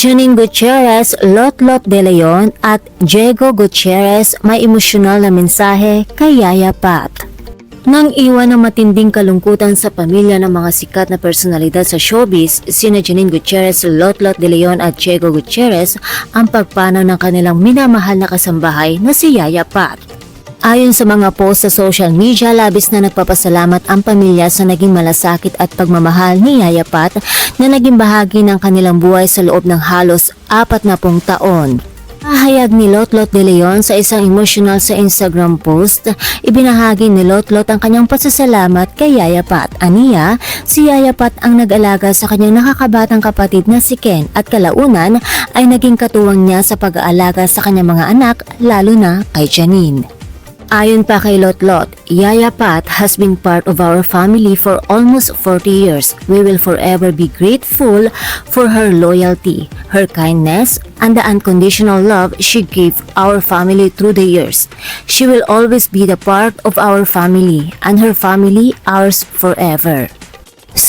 Janine Gutierrez, Lotlot De Leon at Diego Gutierrez may emosyonal na mensahe kay Yaya Pat. Nang iwan ng matinding kalungkutan sa pamilya ng mga sikat na personalidad sa showbiz, sina Janine Gutierrez, Lotlot De Leon at Diego Gutierrez ang pagpanaw ng kanilang minamahal na kasambahay na si Yaya Pat. Ayon sa mga post sa social media, labis na nagpapasalamat ang pamilya sa naging malasakit at pagmamahal ni Yaya Pat na naging bahagi ng kanilang buhay sa loob ng halos apat na pung taon. Pahayag ni Lotlot de Leon sa isang emotional sa Instagram post, ibinahagi ni Lotlot ang kanyang pasasalamat kay Yaya Pat. Aniya, si Yaya Pat ang nag-alaga sa kanyang nakakabatang kapatid na si Ken at kalaunan ay naging katuwang niya sa pag-aalaga sa kanyang mga anak, lalo na kay Janine. Ayon pa kay Lotlot, Yaya Pat has been part of our family for almost 40 years. We will forever be grateful for her loyalty, her kindness, and the unconditional love she gave our family through the years. She will always be the part of our family and her family ours forever.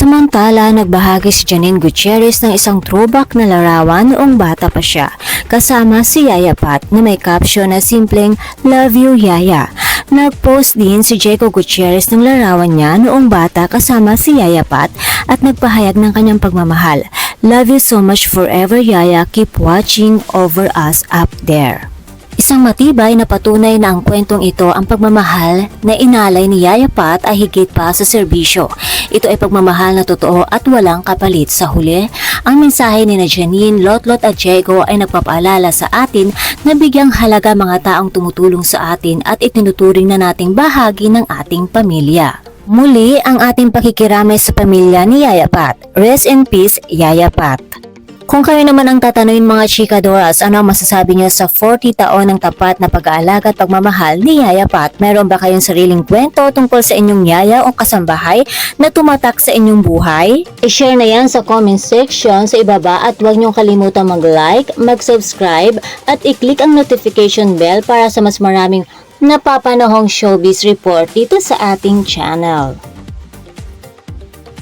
Samantala, nagbahagi si Janine Gutierrez ng isang throwback na larawan noong bata pa siya, kasama si Yaya Pat na may caption na simpleng Love You Yaya. Nag-post din si Jaco Gutierrez ng larawan niya noong bata kasama si Yaya Pat at nagpahayag ng kanyang pagmamahal. Love you so much forever Yaya, keep watching over us up there. Isang matibay na patunay na ang kwentong ito ang pagmamahal na inalay ni Yaya Pat ay higit pa sa serbisyo. Ito ay pagmamahal na totoo at walang kapalit sa huli. Ang mensahe ni na Janine, Lotlot at Diego ay nagpapaalala sa atin na bigyang halaga mga taong tumutulong sa atin at itinuturing na nating bahagi ng ating pamilya. Muli ang ating pakikiramay sa pamilya ni Yaya Pat. Rest in peace, Yaya Pat. Kung kayo naman ang tatanungin mga chikadoras, ano ang masasabi niyo sa 40 taon ng tapat na pag-aalaga at pagmamahal ni Yaya Pat? Meron ba kayong sariling kwento tungkol sa inyong yaya o kasambahay na tumatak sa inyong buhay? I-share na yan sa comment section sa ibaba at huwag niyong kalimutan mag-like, mag-subscribe at i-click ang notification bell para sa mas maraming napapanahong showbiz report dito sa ating channel.